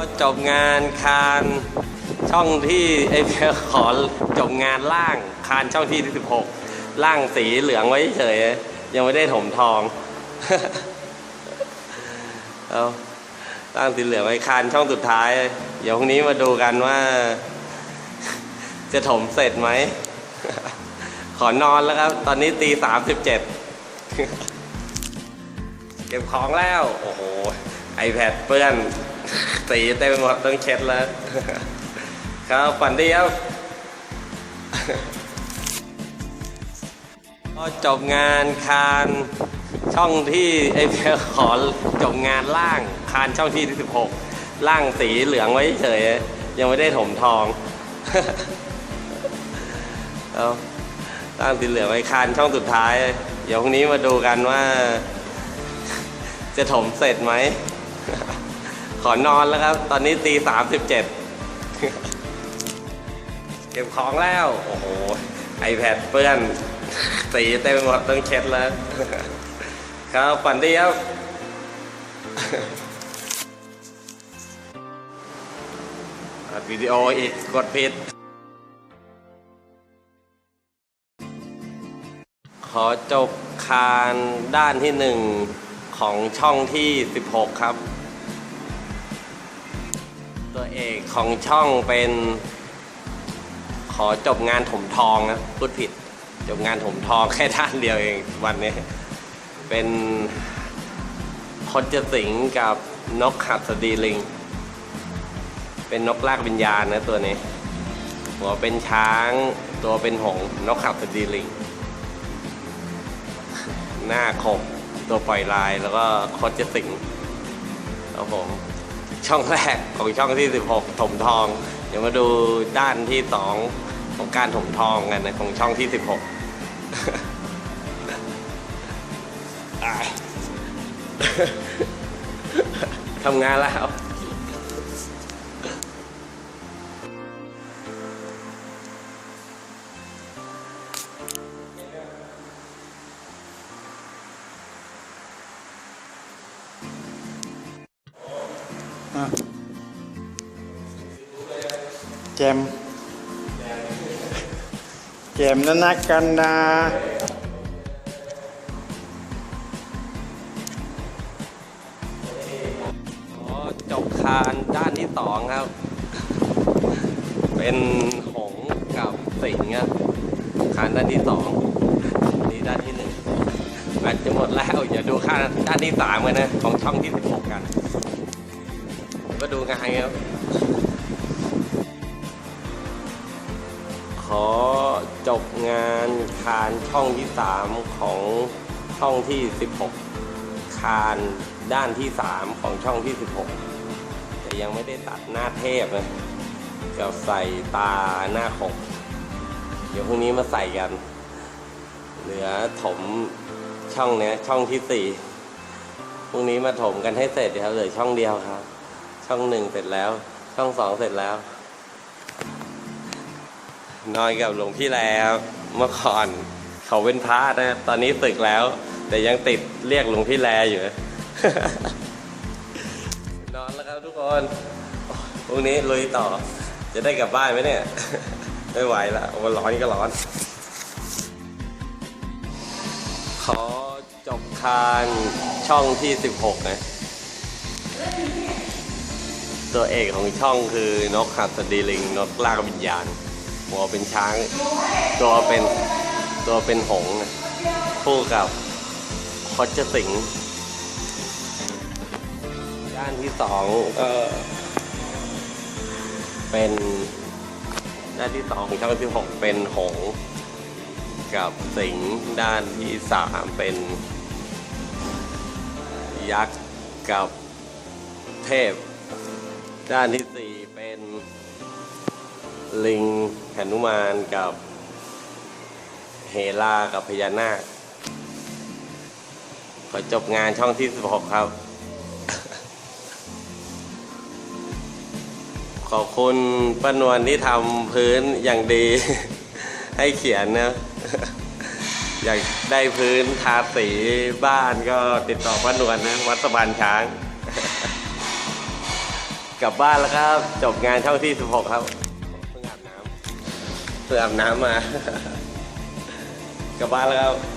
ก็จบงานคานช่องที่ไอ้เพียขอจบงานล่างคานช่องที่ 16 ล่างสีเหลืองไว้เฉยยังไม่ได้ถมทองเอาล่างสีเหลืองไว้คานช่องสุดท้าย เดี๋ยวพรุ่งนี้มาดูกันว่า จะถมเสร็จไหม ขอนอนแล้วครับ ตอนนี้ตีสามสิบเจ็ดเก็บของแล้ว โอ้โห iPad เปื้อน สีเต็มไปหมดต้องเช็ดแล้ว ครับฝันดีครับก็จบงานคานช่องที่ไอ้เพียขอจบงานล่างคานช่องที่16 ล่างสีเหลืองไว้เฉยยังไม่ได้ถมทองเอาล่างสีเหลืองไว้คานช่องสุดท้าย เดี๋ยวพรุ่งนี้มาดูกันว่า จะถมเสร็จไหม อนอนแล้วครับ ตอนนี้ตีสามสิบเจ็ดเก็บของแล้ว โอ้โห iPad เปื้อน สีเต็มไปหมดต้องเช็ดแล้ว ครับฝันดีครับอัดวิดีโออีกกดผิด ขอจบคานด้านที่หนึ่งของช่องที่ 16 ครับ ตัวเอกของช่องเป็นขอจบงานถมทองนะพูดผิดจบงานถมทองแค่ด้านเดียวเองวันนี้ เป็นคดจะสิงกับนกขัสดีลิง เป็นนกลากวิญญาณนะตัวนี้ หัวเป็นช้างตัวเป็นหงนกขัดสดีลิง หน้าขบตัวปล่อยลายแล้วก็คดจะสิงครับผม ช่องแรกของช่องที่ 16 ถมทอง เดี๋ยวมาดูด้านที่ 2 ของการถมทองกันนะของช่องที่ 16ทำงานแล้ว แจม แจมนะนักกันนะขอจบคานด้านที่สองครับ เป็นหงกับสิงครับคานด้านที่สองนี่ด้านที่หนึ่งแบตจะหมดแล้วอย่าดูคานด้านที่สามกันนะ ของช่องที่สิบหกกัน ก็ดูงานครับ อจบงานคานช่องที่สามของช่องที่สิบหกคานด้านที่ 3 ของช่องที่ 16 แต่ยังไม่ได้ตัดหน้าเทพนะกับใส่ตาหน้าขบเดี๋ยวพรุ่งนี้มาใส่กัน เหลือถมช่องเนี้ยช่องที่ 4 พรุ่งนี้มาถมกันให้เสร็จครับเหลือช่องเดียวครับ ช่องหนึ่งเสร็จแล้ว ช่องสองเสร็จแล้ว นอนกับหลวงพี่แล้วเมื่อก่อนเขาเป็นพระนะ ตอนนี้ศึกแล้ว แต่ยังติดเรียกหลวงพี่แลอยู่ นอนแล้วครับทุกคนพรุ่งนี้ลุยต่อ จะได้กลับบ้านไหมเนี่ย ไม่ไหวละวันร้อนก็ร้อน ขอจบคานช่องที่ 16 นะ ตัวเอกของช่องคือนกหัสดีลิง นกลาวิญญาณ หัวเป็นช้าง ตัวเป็นตัวเป็นหงส์นะคู่กับคดจะสิงด้านที่สองเออเป็นด้านที่สองของช่องที่หกเป็นหงส์กับสิงห์ด้านที่สามเป็น ยักษ์กับเทพ ด้านที่สี่เป็น ลิงหนุมานกับเฮลากับพญานาค ขอจบงานช่องที่ 16 ครับ ขอบคุณป้านวลที่ทำพื้นอย่างดี ให้เขียนนะ อยากได้พื้นทาสีบ้านก็ติดต่อป้านวลนะ วัดสะพานช้าง กลับบ้านแล้วครับ จบงานช่องที่ 16 ครับ เพื่ออาบน้ำมา กลับบ้านแล้วครับ